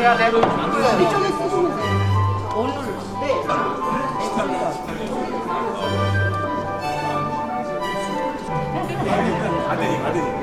해야 돼. 이쪽에 쓰시면 돼요. 오늘 네.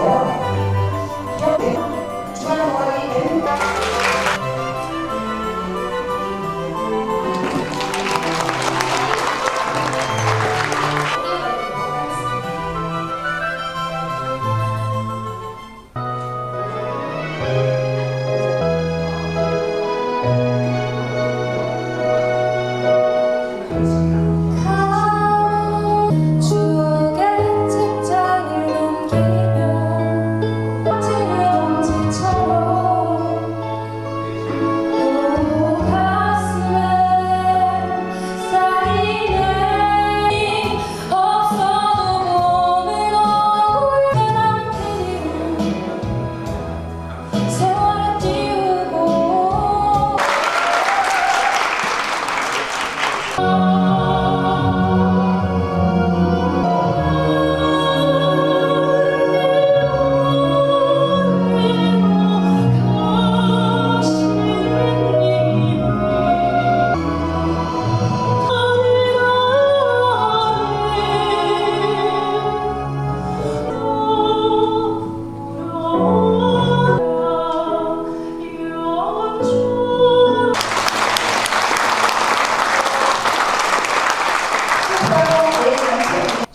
추억의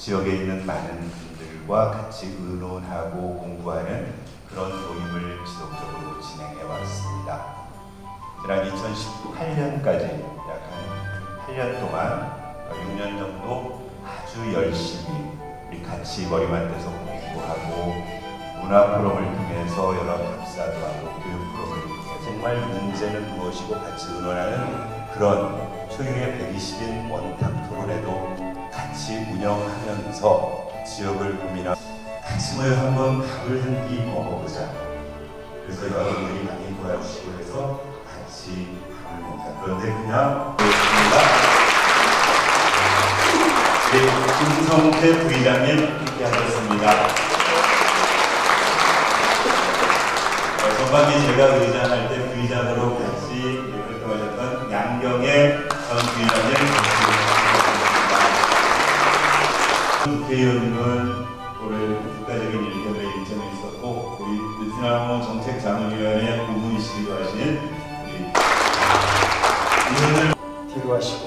지역에 있는 많은 분들과 같이 의논하고 공부하는 그런 모임을 지속적으로 진행해 왔습니다. 지난 2018년까지 약 한 8년 동안 6년 정도 아주 열심히 우리 같이 머리만 대서 공부하고 문화 포럼을 통해서 여러 답사도 하고 교육 포럼을 통해서 정말 문제는 무엇이고 같이 의논하는 그런 초유의 120인 원탁 토론회도 같이 운영하면서 지역을 고민하 모여 한번 밥을 한 끼 먹어보자. 그래서 여러분들이 많이 도와주시고 해서 같이 밥을 먹자. 그런데 그냥 그렇습니다. 네, 김성태 부의장님 함께하셨습니다. 어, 전반기 제가 의장할 때 부의장으로 국회의원은 올해 국가적인 일격에 일정에 있었고 우리 느티나무 정책자문위원회 고문이시기도 하신 우리 의원을 뒤로 하시고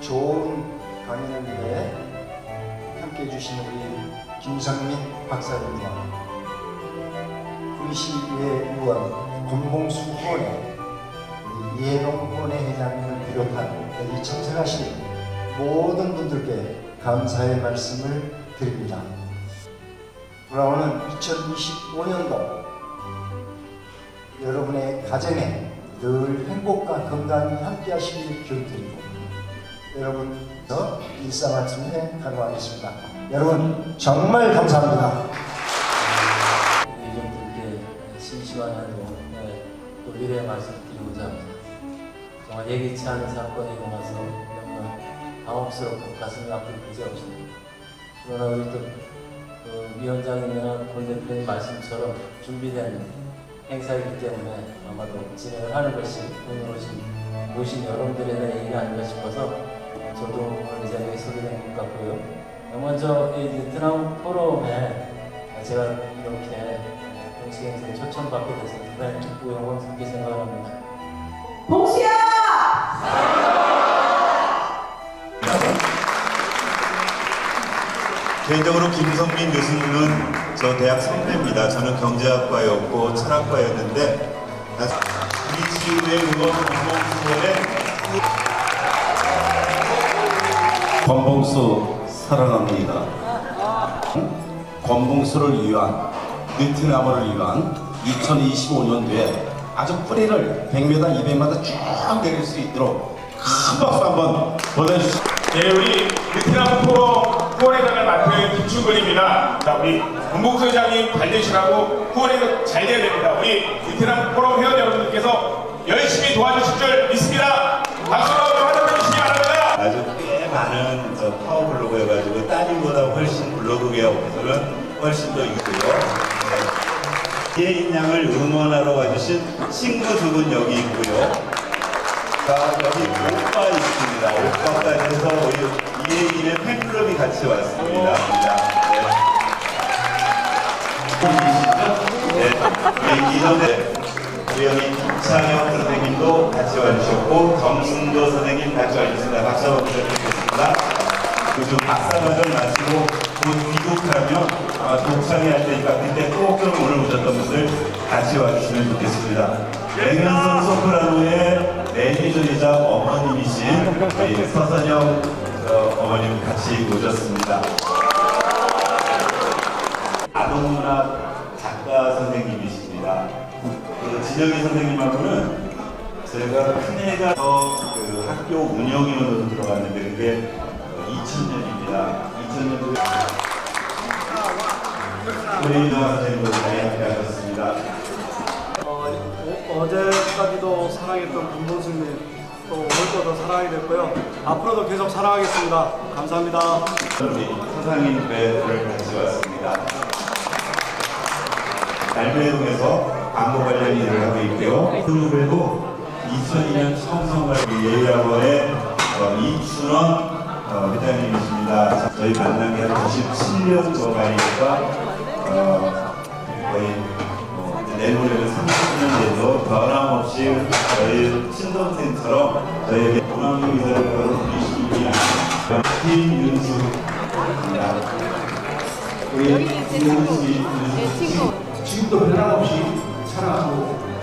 좋은 강연을 위해 함께 해주신 우리 김상민 박사님과 구리시의회 의원 권봉수 우리 이해동 후원회 회장님을 비롯한 여기 참석하신 모든 분들께 감사의 말씀을 드립니다. 돌아오는 2025년도 여러분의 가정에 늘 행복과 건강이 함께 하시길 기원드리고 여러분 더 일사 말씀에 간호하겠습니다. 여러분 정말 감사합니다. 유족들께 심심한 한도 네, 또 미래의 말씀 드리고자 합니다. 정말 예기치 않은 사건이 일어나서 너무나 당혹스럽고 가슴이 아픈 그지없습니다. 그러나 우리 또 그 위원장님이나 권 대표님 말씀처럼 준비된 행사이기 때문에 아마도 진행을 하는 것이 오늘 오신 모신 여러분들에 대한 얘기가 아닌가 싶어서 저도 오늘 이 자리에 서게 된것 같고요. 먼저 이 베트남 포럼에 제가 이렇게 공식 행사에 초청받게 돼서 대단히 기쁘고 영광스럽게 생각합니다. 개인적으로 김성민 교수님은 저 대학 선배입니다. 저는 경제학과였고 철학과였는데 우리 지구의 의원 공동수원의 권봉수 사랑합니다. 권봉수를 위한 느티나무를 위한 2025년도에 아주 뿌리를 100m, 200m 쭉 내릴 수 있도록 큰 박수 한번 보내주시죠. 네, 우리 베트남 포럼 후원회장을 맡은. 자, 우리 문복수 회장님 잘 되시라고 후원회장 잘 돼야 됩니다. 우리 베트남 포럼 회원 여러분들께서 열심히 도와주실 줄 믿습니다. 박수로 환영해 주시기 바랍니다. 아주 꽤 많은 저 파워 블로그여가지고 따님보다 훨씬 블로그계에서는 훨씬 더 있고요. 네. 이혜인 양을 응원하러 와주신 친구 두 분 여기 있고요. 자, 여기 오빠 있습니다. 오빠까지 해서 우리 이혜인의 팬클럽이 같이 왔습니다. 네. 네, 우리 이전에 여기 이창혁 선생님도 같이 와주셨고 정승도 선생님 같이 와주셨습니다. 박수 한번 부탁드리겠습니다. 요즘 박사과정 마치고 곧 귀국하면 아마 독창회 할 테니까 그때 꼭좀 오늘 오셨던 분들 같이 와주시면 좋겠습니다. 맹연선 소프라노의 매니저이자 어머님이신 우리 서선영 어, 어머님 같이 오셨습니다. 아동문학 작가 선생님이십니다. 그 진영희 선생님하고는 제가 큰애가 그 학교 운영위원으로 들어갔는데 그게 2000년입니다. 2000년도에 우리 이동환 선생님도 많이 함께 하셨습니다. 어, 제까지도 사랑했던 김본수님 또 오늘도 더 사랑하게 됐고요. 앞으로도 계속 사랑하겠습니다. 감사합니다. 우리 서상인 배를 같이 왔습니다. 날배동에서 광고 관련 일을 하고 있고요. 그리고 2002년 청성갈 예일학원의 어, 이춘원 어, 회장님이십니다. 자, 저희 만난 게한 97년 전이니까 어, 거의 뭐 내년에는 30년 돼도 변함없이 저희 친동생처럼 저희에게 고맙은 기사를 위한 김윤수입니다. 우리 김윤수 씨 지금도 변함없이 사랑하고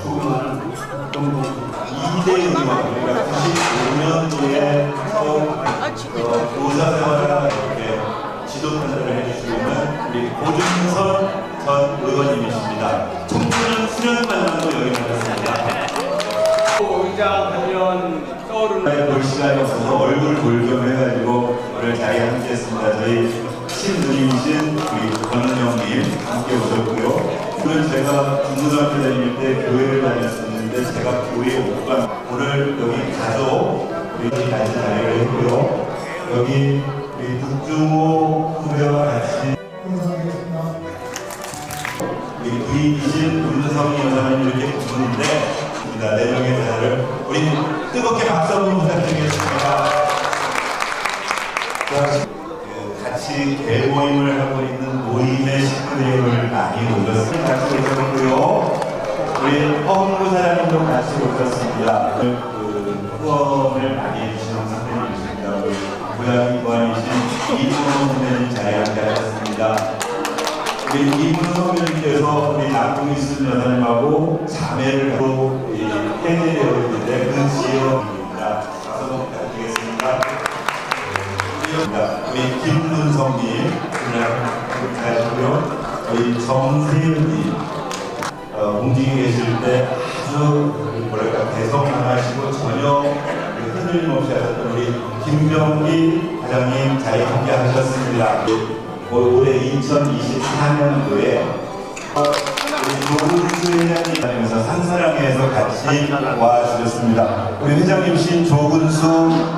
조금만 너무 이대은이와 우리가 95년도에 처음 어, 교사 생활을 이렇게 지도 편들을 해주시고 있는 우리 고준선 전 의원님이십니다. 의장 하면 떠오르는 볼 시간이 없어서 얼굴 볼겸 해가지고 오늘 자리에 함께 했습니다. 저희 친누님이신 우리 권은영님 함께 오셨고요. 오늘 제가 중고등학교 다닐 때 교회를 다녔었는데 제가 교회 오빠 오늘 여기 가족 우리 같이 자리를 했고요. 여기 우리 북중호 후배와 같이 우리 부인이신 문성희 여사님 이렇게 부르는데 네 명의 대사를 우리 뜨겁게 박수 한번 부탁드리겠습니다. 그 같이 대모임을 하고 있는 모임의 식구들의 힘을 많이 올렸습니다. 같이 오셨고요. 우리 허문구 사장님도 같이 오셨습니다. 그 후원을 많이 해주시는 선생님이십니다. 우리 고향이 고향이신 이준호 선생님 자리에 함께 하셨습니다. 우리 이문성 선생님께서 우리 남궁이순 여사님하고 자매를 하고 해제되어 있는데 그 지역입니다. 박수 부탁드리겠습니다. 우리 김문성님 잘하고요. 우리 정세윤님 어, 움직이 계실 때 아주 뭐랄까 대성하시고 전혀 그 흔들림 없이 하셨던 우리 김병기 과장님 자리에 함께 하셨습니다. 올- 올해 2024년도에 우리 하면서 산사랑에서 같이 와주셨습니다. 우리 회장님이신 조근수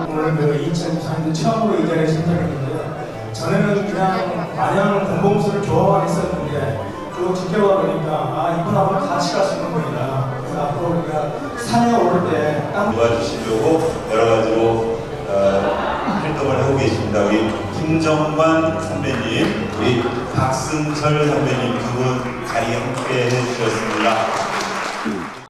오늘 그 2024년 처음으로 이 자리에 선정했는데요. 전에는 그냥 마냥 공공수를 좋아만 했었는데 그거 지켜봐 보니까 아 이분하고 같이 갈 수 있는 분이다. 그래서 앞으로 우리가 산에 오를 때 땅. 도와주시려고 여러 가지로 어, 활동을 하고 계십니다. 우리 김정관 선배님, 우리 박승철 선배님 두분 자리에 함께 해주셨습니다.